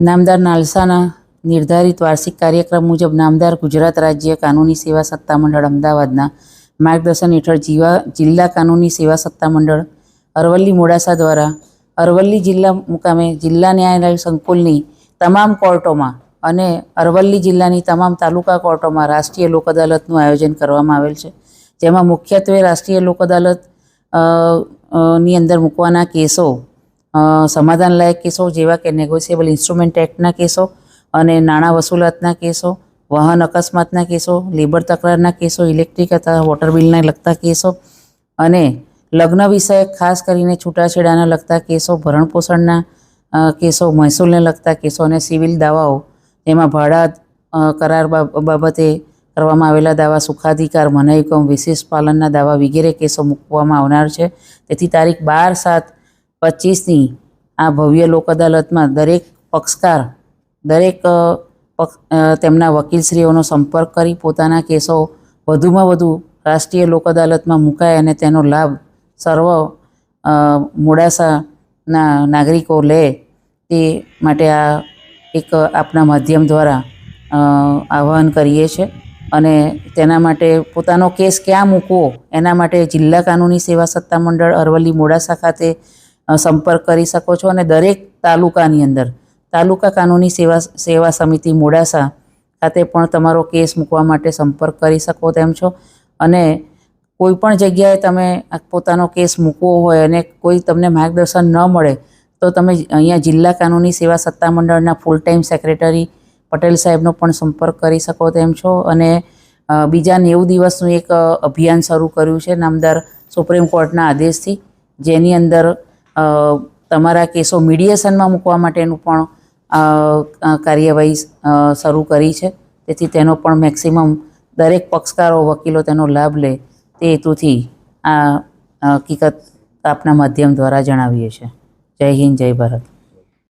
નામદાર નાલસાના નિર્ધારિત વાર્ષિક કાર્યક્રમ મુજબ નામદાર ગુજરાત રાજ્ય કાનૂની સેવા સત્તામંડળ અમદાવાદના માર્ગદર્શન હેઠળ જીવા, જિલ્લા કાનૂની સેવા સત્તામંડળ અરવલ્લી મોડાસા દ્વારા અરવલ્લી જિલ્લા મુકામે જિલ્લા ન્યાયાલય સંકુલની તમામ કોર્ટોમાં અને અરવલ્લી જિલ્લાની તમામ તાલુકા કોર્ટોમાં રાષ્ટ્રીય લોક અદાલતનું આયોજન કરવામાં આવેલ છે. જેમાં મુખ્યત્વે રાષ્ટ્રીય લોક અદાલતની અંદર મૂકવાના કેસો સમાધાનલાયક કેસો જેવા કે નેગોશિયેબલ ઇન્સ્ટ્રુમેન્ટ એક્ટના કેસો અને નાણાં વસૂલાતના કેસો, વાહન અકસ્માતના કેસો લેબર તકરારના કેસો ઇલેક્ટ્રિક અથવા વોટર બિલને લગતા કેસો અને લગ્ન વિષયક ખાસ કરીને છૂટાછેડાને લગતા કેસો ભરણપોષણના કેસો, મહેસૂલને લગતા કેસો અને સિવિલ દાવાઓ તેમાં ભાડા કરાર બાબ- બાબતે કરવામાં આવેલા દાવા, સુખાધિકાર મનાઈ વિશેષ પાલનના દાવા વગેરે કેસો મૂકવામાં આવનાર છે. તેથી તારીખ બાર સાત પચીસની આ ભવ્ય લોક અદાલતમાં દરેક પક્ષકાર, દરેક પક્ષ તેમના વકીલશ્રીઓનો સંપર્ક કરી પોતાના કેસો વધુમાં વધુ રાષ્ટ્રીય લોક અદાલતમાં મુકાય અને તેનો લાભ સર્વ મોડાસાના નાગરિકો લે તે માટે આ એક આપના માધ્યમ દ્વારા આહવાન કરીએ છીએ અને તેના માટે પોતાનો કેસ ક્યાં મૂકવો? એના માટે જિલ્લા કાનૂની સેવા સત્તામંડળ અરવલ્લી મોડાસા ખાતે સંપર્ક કરી શકો છો અને દરેક તાલુકાની અંદર, તાલુકા કાનૂની સેવા સેવા સમિતિ મોડાસા ખાતે પણ તમારો કેસ મૂકવા માટે સંપર્ક કરી શકો તેમ છો. અને કોઈપણ જગ્યાએ તમે પોતાનો કેસ મૂકવો હોય અને કોઈ તમને માર્ગદર્શન ન મળે, તો તમે અહીંયા જિલ્લા કાનૂની સેવા સત્તામંડળના ફૂલ ટાઈમ સેક્રેટરી પટેલ સાહેબનો પણ સંપર્ક કરી શકો તેમ છો. અને બીજા નેવું દિવસનું એક અભિયાન શરૂ કર્યું છે નામદાર સુપ્રીમ કોર્ટના આદેશથી, જેની અંદર તમારા કેસો મીડિયેશનમાં મૂકવા માટેનું પણ કાર્યવાહી શરૂ કરી છે. તેથી તેનો પણ મેક્સિમમ દરેક પક્ષકારો, વકીલો તેનો લાભ લે તે હેતુથી આ હકીકત આપના માધ્યમ દ્વારા જણાવીએ છીએ. જય હિન્દ, જય ભારત.